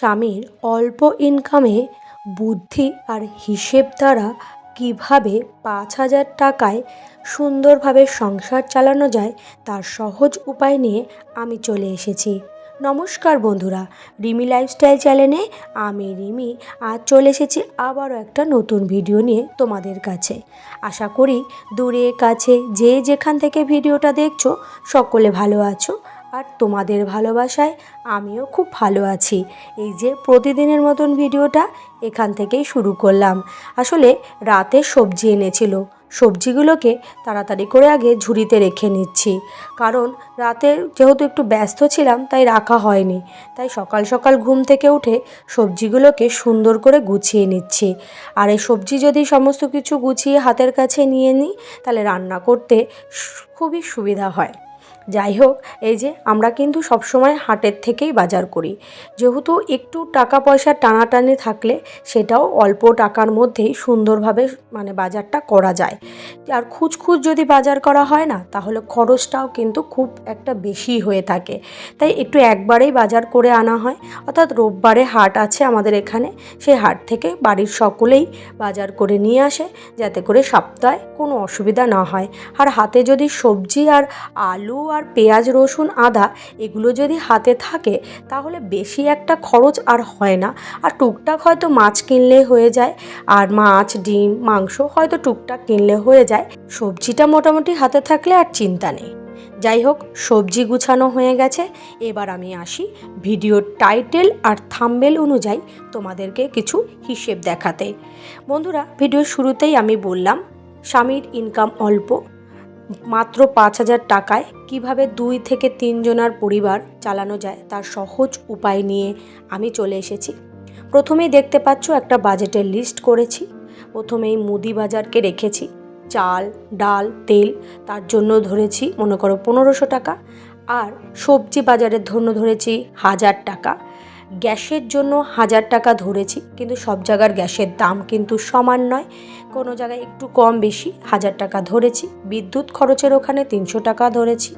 স্বামীর অল্প ইনকামে বুদ্ধি আর হিসেব দ্বারা কীভাবে পাঁচ হাজার টাকায় সুন্দরভাবে সংসার চালানো যায়, তার সহজ উপায় নিয়ে আমি চলে এসেছি। নমস্কার বন্ধুরা, রিমি লাইফস্টাইল চ্যানেলে আমি রিমি। আজ চলে এসেছি আবারও একটা নতুন ভিডিও নিয়ে তোমাদের কাছে। আশা করি দূরে, কাছে, যে যেখান থেকে ভিডিওটা দেখছ, সকলে ভালো আছো। আর তোমাদের ভালোবাসায় আমিও খুব ভালো আছি। এই যে প্রতিদিনের মতন ভিডিওটা এখান থেকেই শুরু করলাম। আসলে রাতে সবজি এনেছিল। সবজিগুলোকে তাড়াতাড়ি করে আগে ঝুড়িতে রেখে নিচ্ছি। কারণ রাতে যেহেতু একটু ব্যস্ত ছিলাম, তাই রাখা হয়নি। তাই সকাল সকাল ঘুম থেকে উঠে সবজিগুলোকে সুন্দর করে গুছিয়ে নিচ্ছি। আর এই সবজি যদি সমস্ত কিছু গুছিয়ে হাতের কাছে নিয়ে নিই, তাহলে রান্না করতে খুবই সুবিধা হয়। যাই হোক, এই যে আমরা কিন্তু সবসময় হাটের থেকেই বাজার করি। যেহেতু একটু টাকা পয়সা টানাটানি থাকলে সেটাও অল্প টাকার মধ্যেই সুন্দরভাবে মানে বাজারটা করা যায়। আর খুচখুচ যদি বাজার করা হয় না, তাহলে খরচটাও কিন্তু খুব একটা বেশি হয়ে থাকে। তাই একটু একবারেই বাজার করে আনা হয়। অর্থাৎ রোববারে হাট আছে আমাদের এখানে সেই হাট থেকে বাড়ির সকলেই বাজার করে নিয়ে আসে, যাতে করে সপ্তাহে কোনো অসুবিধা না হয়। আর হাতে যদি সবজি আর আলু আর পেঁয়াজ, রসুন, আদা এগুলো যদি হাতে থাকে তাহলে বেশি একটা খরচ আর হয় না। আর টুকটাক হয়তো মাছ কিনলে হয়ে যায়, আর মাছ, ডিম, মাংস হয়তো টুকটাক কিনলে হয়ে যায়। সবজিটা মোটামুটি হাতে থাকলে আর চিন্তা নেই। যাই হোক, সবজি গুছানো হয়ে গেছে। এবার আমি আসি ভিডিওর টাইটেল আর থাম্বেল অনুযায়ী তোমাদেরকে কিছু হিসেব দেখাতে। বন্ধুরা, ভিডিওর শুরুতেই আমি বললাম, স্বামীর ইনকাম অল্প মাত্র পাঁচ হাজার টাকায় কীভাবে দুই থেকে তিনজনার পরিবার চালানো যায় তার সহজ উপায় নিয়ে আমি চলে এসেছি। প্রথমেই দেখতে পাচ্ছ একটা বাজেটের লিস্ট করেছি। প্রথমেই মুদি বাজারকে রেখেছি। চাল, ডাল, তেল, তার জন্য ধরেছি মনে করো পনেরোশো টাকা। আর সবজি বাজারের জন্য ধরেছি হাজার টাকা। গ্যাসের জন্য হাজার টাকা ধরেছি, কিন্তু সব জায়গার গ্যাসের দাম কিন্তু সমান নয়। কোনো জায়গায় একটু কম বেশি হাজার টাকা ধরেছি, বিদ্যুৎ খরচের ওখানে তিনশো টাকা ধরেছি,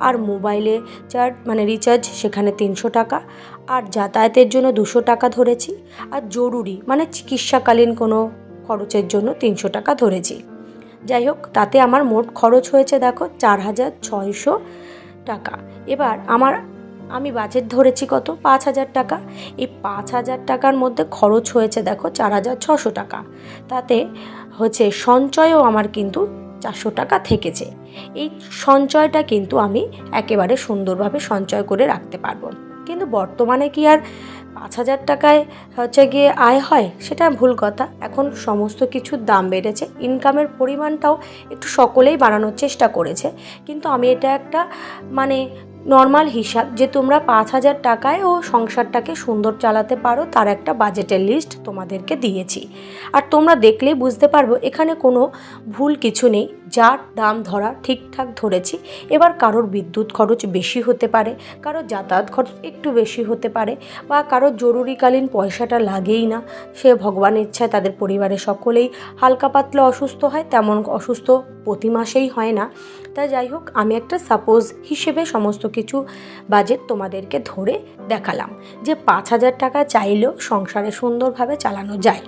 আর মোবাইলে চার্জ মানে রিচার্জ সেখানে তিনশো টাকা, আর যাতায়াতের জন্য দুশো টাকা ধরেছি, আর জরুরি মানে চিকিৎসাকালীন কোনো খরচের জন্য তিনশো টাকা ধরেছি। যাই হোক, তাতে আমার মোট খরচ হয়েছে দেখো চার হাজার ছয়শো টাকা। এবার আমার আমি বাজেট ধরেছি কত? পাঁচ হাজার টাকা। এই পাঁচ হাজার টাকার মধ্যে খরচ হয়েছে দেখো চার হাজার ছশো টাকা। তাতে হচ্ছে সঞ্চয়ও আমার কিন্তু চারশো টাকা থেকেছে। এই সঞ্চয়টা কিন্তু আমি একেবারে সুন্দরভাবে সঞ্চয় করে রাখতে পারব। কিন্তু বর্তমানে কি আর পাঁচ হাজার টাকায় হচ্ছে গিয়ে আয় হয়? সেটা ভুল কথা। এখন সমস্ত কিছুর দাম বেড়েছে। ইনকামের পরিমাণটাও একটু সকলেই বাড়ানোর চেষ্টা করেছে। কিন্তু আমি এটা একটা মানে নর্মাল হিসাব যে তোমরা পাঁচ হাজার টাকায় ও সংসারটাকে সুন্দর চালাতে পারো, তার একটা বাজেটের লিস্ট তোমাদেরকে দিয়েছি। আর তোমরা দেখলেই বুঝতে পারব, এখানে কোনো ভুল কিছু নেই। যার দাম ধরা ঠিকঠাক ধরেছি, এবার কারোর বিদ্যুৎ খরচ বেশি হতে পারে, কারোর যাতায়াত খরচ একটু বেশি হতে পারে বা কারোর জরুরিকালীন পয়সাটা লাগেই না। সে ভগবানের ইচ্ছায় তাদের পরিবারের সকলেই হালকা পাতলা অসুস্থ হয়, তেমন অসুস্থ প্রতি মাসেই হয় না। তা যাই হোক, আমি একটা সাপোজ হিসেবে সমস্ত কিছু বাজেট তোমাদেরকে ধরে দেখালাম যে পাঁচ হাজার টাকা চাইলেও সংসারে সুন্দরভাবে চালানো যায়।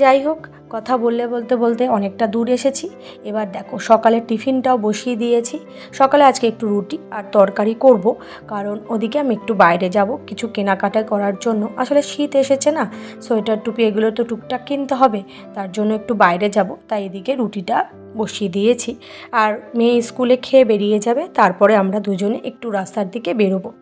যাই হোক কথা বললে বলতে বলতে অনেকটা দূর এসেছি। এবার দেখো, সকালে টিফিনটাও বসিয়ে দিয়েছি। সকালে আজকে একটু রুটি আর তরকারি করব, কারণ ওদিকে আমি একটু বাইরে যাব কিছু কেনাকাটা করার জন্য। আসলে শীত এসেছে না, সোয়েটার টুপি এগুলো তো টুকটাক কিনতে হবে, তার জন্য একটু বাইরে যাব। তাই এদিকে রুটিটা বসিয়ে দিয়েছি। আর মেয়ে স্কুলে খেয়ে বেরিয়ে যাবে, তারপরে আমরা দুজনে একটু রাস্তার দিকে বেরোবো।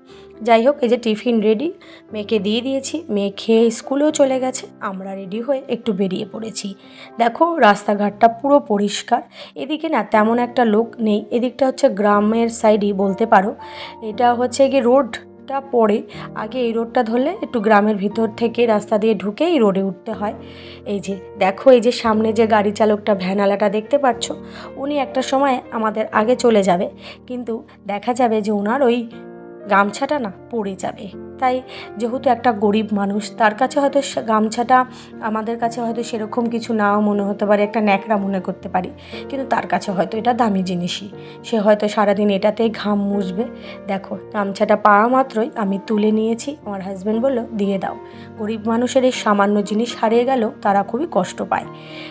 যাই হোক, এই যে টিফিন রেডি, মেয়েকে দিয়ে দিয়েছি। মেয়ে খেয়ে স্কুলেও চলে গেছে, আমরা রেডি হয়ে একটু বেরিয়ে পড়েছি। দেখো, রাস্তাঘাটটা পুরো পরিষ্কার। এদিকে না তেমন একটা লোক নেই, এদিকটা হচ্ছে গ্রামের সাইডই বলতে পারো। এটা হচ্ছে গিয়ে রোডটা পড়ে আগে এই রোডটা ধরলে একটু গ্রামের ভিতর থেকে রাস্তা দিয়ে ঢুকে এই রোডে উঠতে হয়। এই যে, দেখো এই যে সামনে যে গাড়ি চালকটা ভ্যানালাটা দেখতে পাচ্ছ, উনি একটা সময় আমাদের আগে চলে যাবে, কিন্তু দেখা যাবে যে ওনার ওই গামছাটা না পড়ে যাবে। তাই যেহেতু একটা গরিব মানুষ, তার কাছে হয়তো গামছাটা আমাদের কাছে হয়তো সেরকম কিছু নাও মনে হতে পারে, একটা ন্যাকড়া মনে করতে পারি। কিন্তু তার কাছে হয়তো এটা দামি জিনিসই। সে হয়তো সারাদিন এটাতেই ঘাম মুছবে। দেখো, গামছাটা পাওয়া মাত্রই আমি তুলে নিয়েছি, আমার হাজব্যান্ড বলল, দিয়ে দাও। গরিব মানুষের এই সামান্য জিনিস হারিয়ে গেল, তারা খুবই কষ্ট পায়।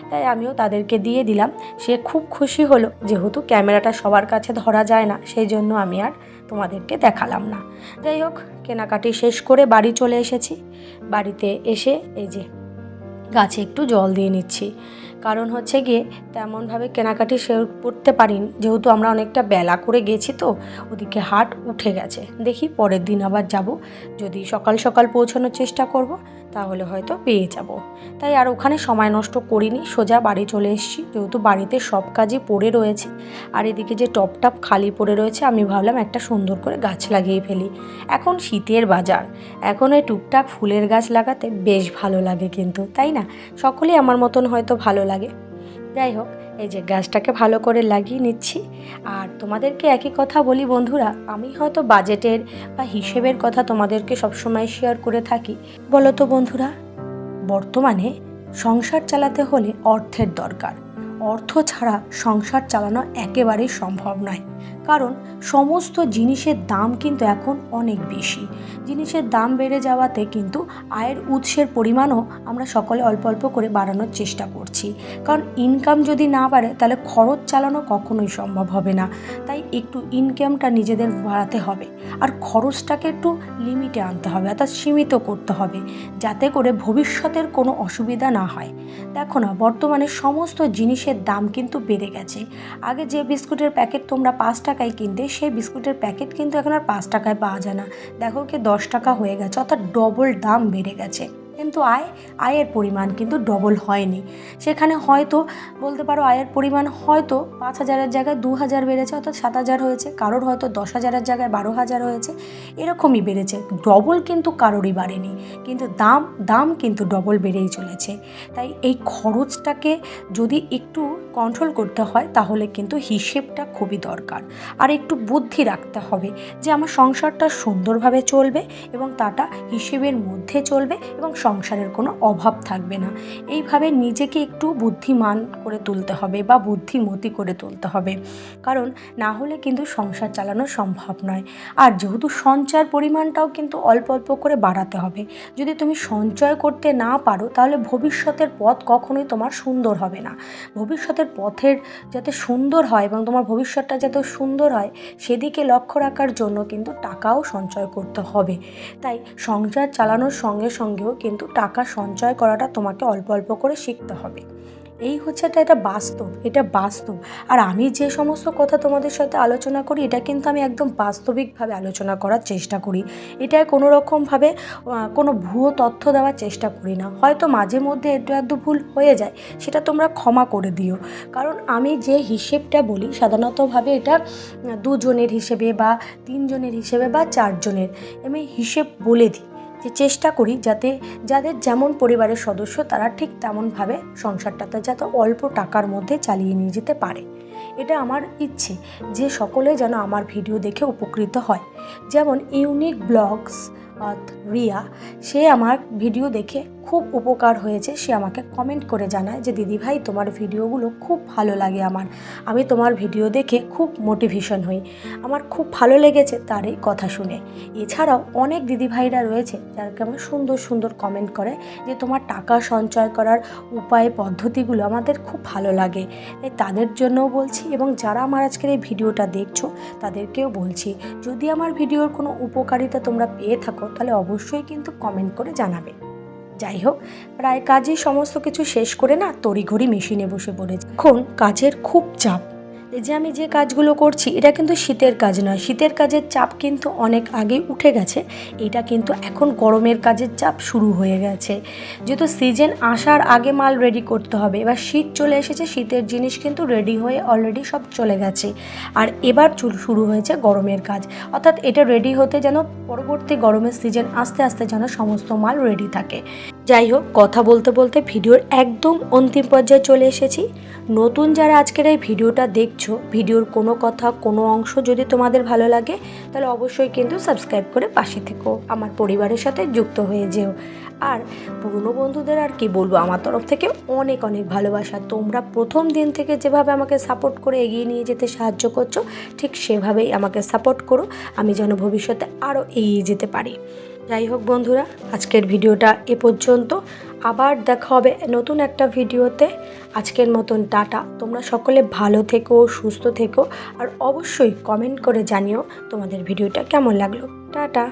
তাই আমিও তাদেরকে দিয়ে দিলাম। সে খুব খুশি হলো, যেহেতু ক্যামেরাটা সবার কাছে ধরা যায় না, সেই জন্য আমি আর তোমাদেরকে দেখালাম না। যাই হোক কেনাকাটি শেষ করে বাড়ি চলে এসেছি। বাড়িতে এসে এই যে গাছে একটু জল দিয়ে নিচ্ছি। কারণ হচ্ছে গিয়ে তেমনভাবে কেনাকাটি সে করতে পারিনি। যেহেতু আমরা অনেকটা বেলা করে গেছি তো, ওদিকে হাট উঠে গেছে। দেখি পরের দিন আবার যাব। যদি সকাল সকাল পৌঁছানোর চেষ্টা করব, তাহলে হয়তো পেয়ে যাব। তাই আর ওখানে সময় নষ্ট করিনি, সোজা বাড়ি চলে এসেছি। যেহেতু বাড়িতে সব কাজই পড়ে রয়েছে, আর এদিকে যে টপ টপ খালি পড়ে রয়েছে, আমি ভাবলাম একটা সুন্দর করে গাছ লাগিয়ে ফেলি। এখন শীতের বাজার, এখন এই টুকটাক ফুলের গাছ লাগাতে বেশ ভালো লাগে কিন্তু, তাই না? সকলেই আমার মতন হয়তো ভালো লাগে। যাই হোক, এই যে গ্যাসটাকে ভালো করে লাগিয়ে নিচ্ছি। আর তোমাদেরকে একই কথা বলি বন্ধুরা, আমি হয়তো বাজেটের বা হিসেবের কথা তোমাদেরকে সবসময় শেয়ার করে থাকি। বলো তো বন্ধুরা, বর্তমানে সংসার চালাতে হলে অর্থের দরকার। অর্থ ছাড়া সংসার চালানো একেবারেই সম্ভব নয়। কারণ সমস্ত জিনিসের দাম কিন্তু এখন অনেক বেশি। জিনিসের দাম বেড়ে যাওয়াতে কিন্তু আয়ের উৎসের পরিমাণও আমরা সকলে অল্প অল্প করে বাড়ানোর চেষ্টা করছি। কারণ ইনকাম যদি না বাড়ে, তাহলে খরচ চালানো কখনোই সম্ভব হবে না। তাই একটু ইনকামটা নিজেদের বাড়াতে হবে। আর খরচটাকে একটু লিমিটে আনতে হবে, অর্থাৎ সীমিত করতে হবে, যাতে করে ভবিষ্যতের কোনো অসুবিধা না হয়। দেখো না, বর্তমানে সমস্ত জিনিসের দাম কিন্তু বেড়ে গেছে। আগে যে বিস্কুটের প্যাকেট তোমরা পাঁচ টাকায় কিনতে, সেই বিস্কুটের প্যাকেট কিন্তু এখন আর পাঁচ টাকায় পাওয়া যায় না। দেখো কি দশ টাকা হয়ে গেছে, অর্থাৎ ডবল দাম বেড়ে গেছে। কিন্তু আয়, আয়ের পরিমাণ কিন্তু ডবল হয়নি। সেখানে হয়তো, বলতে পারো আয়ের পরিমাণ হয়তো পাঁচ হাজারের জায়গায় দু হাজার বেড়েছে, অর্থাৎ সাত হাজার হয়েছে। কারোর হয়তো দশ হাজারের জায়গায় বারো হাজার হয়েছে। এরকমই বেড়েছে। ডবল কিন্তু কারোরই বাড়েনি। কিন্তু দাম দাম কিন্তু ডবল বেড়েই চলেছে। তাই এই খরচটাকে যদি একটু কন্ট্রোল করতে হয়, তাহলে কিন্তু হিসেবটা খুবই দরকার। আর একটু বুদ্ধি রাখতে হবে যে, আমার সংসারটা সুন্দরভাবে চলবে এবং তাটা হিসেবের মধ্যে চলবে এবং সংসারের কোনো অভাব থাকবে না। এইভাবে নিজেকে একটু বুদ্ধিমান করে তুলতে হবে বা বুদ্ধিমতী করে তুলতে হবে। কারণ না হলে কিন্তু সংসার চালানো সম্ভব নয়। আর যেহেতু সঞ্চয়ের পরিমাণটাও কিন্তু অল্প অল্প করে বাড়াতে হবে। যদি তুমি সঞ্চয় করতে না পারো, তাহলে ভবিষ্যতের পথ কখনোই তোমার সুন্দর হবে না। ভবিষ্যতের পথের যাতে সুন্দর হয় এবং তোমার ভবিষ্যৎটা যাতে সুন্দর হয়, সেদিকে লক্ষ্য রাখার জন্য কিন্তু টাকাও সঞ্চয় করতে হবে। তাই সংসার চালানোর সঙ্গে সঙ্গেও কিন্তু টাকা সঞ্চয় করাটা তোমাকে অল্প অল্প করে শিখতে হবে। এই হচ্ছে এটা এটা বাস্তব এটা বাস্তব। আর আমি যে সমস্ত কথা তোমাদের সাথে আলোচনা করি, এটা কিন্তু আমি একদম বাস্তবিকভাবে আলোচনা করার চেষ্টা করি। এটায় কোনো রকমভাবে কোনো ভুয়ো তথ্য দেওয়ার চেষ্টা করি না। হয়তো মাঝে মধ্যে একটু আধটু ভুল হয়ে যায়, সেটা তোমরা ক্ষমা করে দিও। কারণ আমি যে হিসেবটা বলি, সাধারণতভাবে এটা দুজনের হিসেবে বা তিনজনের হিসেবে বা চারজনের, আমি হিসেব বলে দিই। যে চেষ্টা করি যাতে যাদের যেমন পরিবারের সদস্য তারা ঠিক তেমনভাবে সংসারটাতে যাতে অল্প টাকার মধ্যে চালিয়ে নিয়ে যেতে পারে। এটা আমার ইচ্ছে যে সকলে যেন আমার ভিডিও দেখে উপকৃত হয়। যেমন ইউনিক ব্লগস অথ রিয়া, সে আমার ভিডিও দেখে খুব উপকার হয়েছে। সে আমাকে কমেন্ট করে জানায় যে দিদিভাই তোমার ভিডিওগুলো খুব ভালো লাগে আমার। আমি তোমার ভিডিও দেখে খুব মোটিভেশন হই। আমার খুব ভালো লেগেছে তার এই কথা শুনে। এছাড়াও অনেক দিদিভাইরা রয়েছে যারা আমার সুন্দর সুন্দর কমেন্ট করে যে, তোমার টাকা সঞ্চয় করার উপায়, পদ্ধতিগুলো আমাদের খুব ভালো লাগে। তাই তাদের জন্যও বলছি এবং যারা আমার আজকের এই ভিডিওটা দেখছ, তাদেরকেও বলছি, যদি আমার ভিডিওর কোনো উপকারিতা তোমরা পেয়ে থাকো, তাহলে অবশ্যই কিন্তু কমেন্ট করে জানাবে। যাই হোক, প্রায় কাজে সমস্ত কিছু শেষ করে না তড়িঘড়ি মেশিনে বসে পড়েছে। এখন কাজের খুব চাপ। যে আমি যে কাজগুলো করছি, এটা কিন্তু শীতের কাজ নয়। শীতের কাজের চাপ কিন্তু অনেক আগেই উঠে গেছে। এটা কিন্তু এখন গরমের কাজের চাপ শুরু হয়ে গেছে। যেহেতু সিজন আসার আগে মাল রেডি করতে হবে, এবার শীত চলে এসেছে, শীতের জিনিস কিন্তু রেডি হয়ে অলরেডি সব চলে গেছে। আর এবার শুরু হয়েছে গরমের কাজ। অর্থাৎ এটা রেডি হতে যেন পরবর্তী গরমের সিজন আস্তে আস্তে যেন সমস্ত মাল রেডি থাকে। যাই হোক কথা বলতে বলতে ভিডিওর একদম অন্তিম পর্যায়ে চলে এসেছি। নতুন যারা আজকের এই ভিডিওটা দেখছ, ভিডিওর কোনো কথা, কোনো অংশ যদি তোমাদের ভালো লাগে, তাহলে অবশ্যই কিন্তু সাবস্ক্রাইব করে পাশে থেকো, আমার পরিবারের সাথে যুক্ত হয়ে যেও। আর পুরনো বন্ধুদের আর কি বলব, আমার তরফ থেকে অনেক অনেক ভালোবাসা। তোমরা প্রথম দিন থেকে যেভাবে আমাকে সাপোর্ট করে এগিয়ে নিয়ে যেতে সাহায্য করছ, ঠিক সেভাবেই আমাকে সাপোর্ট করো, আমি যেন ভবিষ্যতে আরও এগিয়ে যেতে পারি। যাই হোক বন্ধুরা, আজকের ভিডিওটা এ পর্যন্ত। আবার দেখা হবে নতুন একটা ভিডিওতে। আজকের মতন টাটা। তোমরা সকলে ভালো থেকো, সুস্থ থেকো, আর অবশ্যই কমেন্ট করে জানিও তোমাদের ভিডিওটা কেমন লাগল। টাটা।